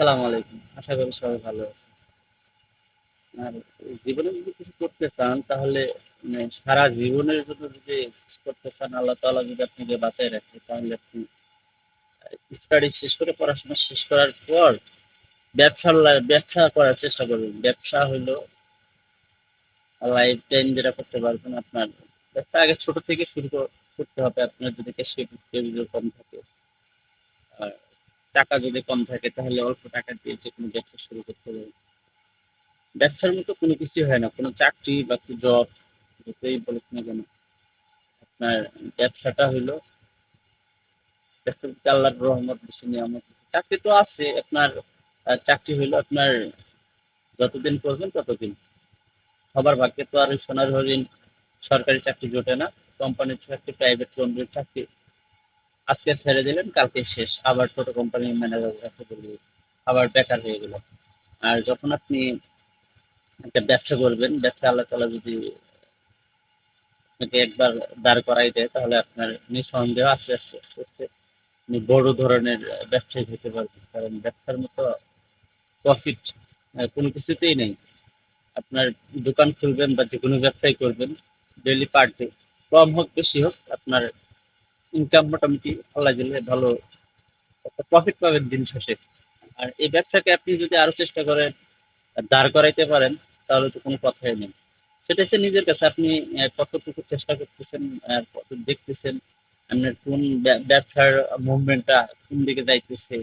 আসসালামু আলাইকুম। আশা করি সবাই ভালো আছেন। আর জীবনে যদি কিছু করতে চান, তাহলে মানে সারা জীবনের জন্য যদি করতে চান, আল্লাহ তাআলা যদি আপনাকে বাঁচায় রাখে, তাহলে আপনি স্টাডি শেষ করে পড়াশোনা শেষ করার পর ব্যবসার ব্যবসা করার চেষ্টা করবেন। ব্যবসা হইল লাইফ টাইম যেটা করতে পারবেন আপনার, ব্যবসা আগে ছোট থেকে শুরু করতে হবে আপনার যদি ক্যাপিটাল কম থাকে। আর টাকা যদি কম থাকে তাহলে অল্প টাকা দিয়ে যেকোনো ব্যবসা শুরু করতে পারেন। ব্যবসার মতো কোনো কিছুই হয় না। কোনো চাকরি বা কি জব যতই বলুক না কেন। আপনার ব্যবসাটা হইল আল্লাহর রহমত বেশি নিয়ামত। চাকরি তো আছে আপনার চাকরি হইল আপনার যতদিন করবেন ততদিন। সবার ভাগ্যে তো আর সোনার হরিণ সরকারি চাকরি জোটে না। কোম্পানির চাকরি, প্রাইভেট কোম্পানির চাকরি আজকে ছেড়ে দিলেন কালকে শেষ। আবার ছোট কোম্পানির ম্যানেজার চাকরি করবে। আবার বেকার হয়ে গেল। আর যখন আপনি একটা ব্যবসা করবেন, ব্যবসা আল্লাহ তাআলা যদি একবার দাঁড় করায় দেয় তাহলে আপনার নিঃসন্দেহ আস্তে, আস্তে, আস্তে, আস্তে বড় ধরনের ব্যবসায়ী হতে পারবেন। কারণ ব্যবসার মতো প্রফিট কোনো কিছুতেই নেই। আপনার দোকান খুলবেন বা যেকোনো ব্যবসাই করবেন, ডেলি পার ডে কম হোক বেশি হোক আপনার ইনকাম মোটামুটি আল্লাহ দিলে ভালো একটা প্রফিট পাবেন দিন শেষে। আর এই ব্যবসাকে আপনি যদি আরও চেষ্টা করেন, দাঁড় করাইতে পারেন তাহলে তো কোনো কথাই নেই। সেটা হচ্ছে নিজের কাছে আপনি কতটুকু চেষ্টা করতেছেন, আ কত দেখতেছেন, আপনার কোন ব্যবসার মুভমেন্ট টা কোন দিকে যাইতেছে,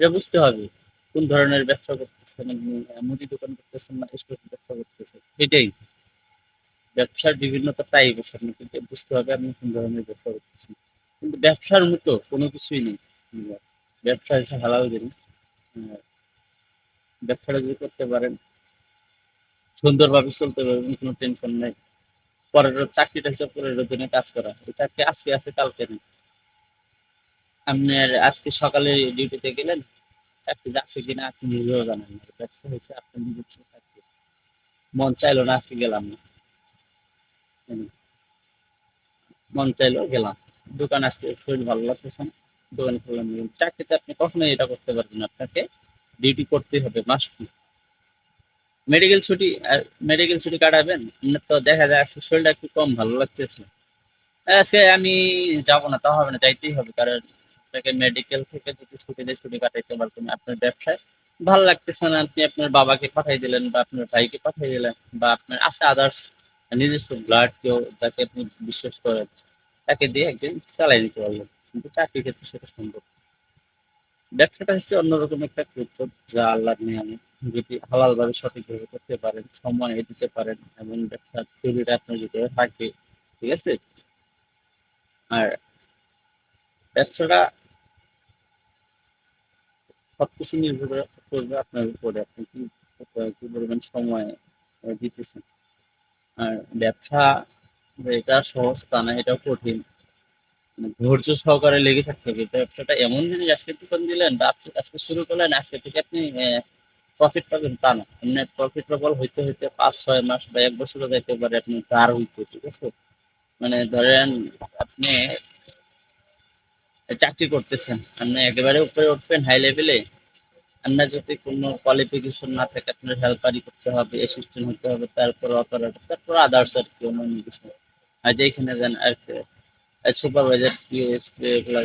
এটা বুঝতে হবে। কোন ধরনের ব্যবসা করতেছেন আপনি, মুদি দোকান করতেছেন না স্টোরের ব্যবসা করতেছেন, এটাই। ব্যবসার বিভিন্নতা টাইপ আছে আপনাকে বুঝতে হবে আপনি কোন ধরনের ব্যবসা করতেছেন। কিন্তু ব্যবসার মতো কোনো কিছুই নেই। ব্যবসা হচ্ছে হালাল জিনিস। ব্যবসাটা যদি করতে পারেন সুন্দরভাবে চলতে পারবেন, কোনো টেনশন নাই। পরের চাকরিটা হচ্ছে পরের দিনে কাজ করা। এই চাকরি আজকে আছে কালকে নেই। আপনার আজকে সকালে ডিউটিতে গেলেন, চাকরি আছে কিনা আপনি নিজেও জানেন না। ব্যবসা হয়েছে আপনার নিজস্ব চাকরি। মন চাইলো না আজকে গেলাম না। মন চাইলো গেলাম। দোকান আজকে শরীর ভালো লাগতেছে না। দোকান খুললাম। চাকরিতে আপনি কখনোই এটা করতে পারবেন। আপনাকে ডিউটি করতেই হবে মাস্ট। মেডিকেল ছুটি মেডিকেল ছুটি কাটাবেন, তো দেখা যায় আজকে শরীরটা একটু কম ভালো লাগতেছে। আজকে আমি যাব না, তাও হবে না, যাইতেই হবে। কারণ আপনাকে মেডিকেল থেকে যদি ছুটি দিয়ে ছুটি কাটাইতে পারবেন না। আপনার ব্যবসায় ভালো লাগতেছে না, আপনি আপনার বাবাকে পাঠাই দিলেন বা আপনার ভাইকে পাঠাই দিলেন বা আপনার আছে আদার্স নিজস্ব ব্লাড কেউ যাকে আপনি বিশ্বাস করেন, তাকে দিয়ে একদিন চালাই নিতে পারলেন। কিন্তু চাকরির ক্ষেত্রে সেটা সম্ভব ব্যবসাটা হচ্ছে অন্যরকম একটা কৌশল যা আল্লাহর নিয়ামত। যদি হালালভাবে সঠিকভাবে করতে পারেন, সময় দিতে পারেন এবং ব্যবসার থিওরিটা আপনার ভিতরে থাকে, ঠিক আছে? আর ব্যবসাটা সবকিছু নির্ভর করে করবে আপনার উপরে। আপনি কি কি পরিমাণ সময় দিতেছেন। আর ব্যবসা এটা সহজ তা না, এটাও কঠিন। মানে ধৈর্য সহকারে লেগে থাকতে হবে। ব্যবসাটা এমন জিনিস আজকে দোকান দিলেন বা আজকে শুরু করলেন, আজকে থেকে আপনি প্রফিট পাবেন তা না। প্রফিট প্রবল হইতে, হইতে ৫-৬ মাস বা এক বছরও যাইতে পারে আপনি ধার হইতে, ঠিক আছে? মানে ধরেন আপনি চাকরি করতেছেন। আপনি একেবারে উপরে উঠবেন হাই লেভেলে। আপনার যদি কোনো কোয়ালিফিকেশন না থাকে আপনার হেল্পারি করতে হবে, অ্যাসিস্ট্যান্ট হতে হবে, তারপর অপারেটর, তারপর আদার্স আর কি অন্যান্য কিছু। আর যেখানে যান আর কি সুপারভাইজার, কি এগুলা।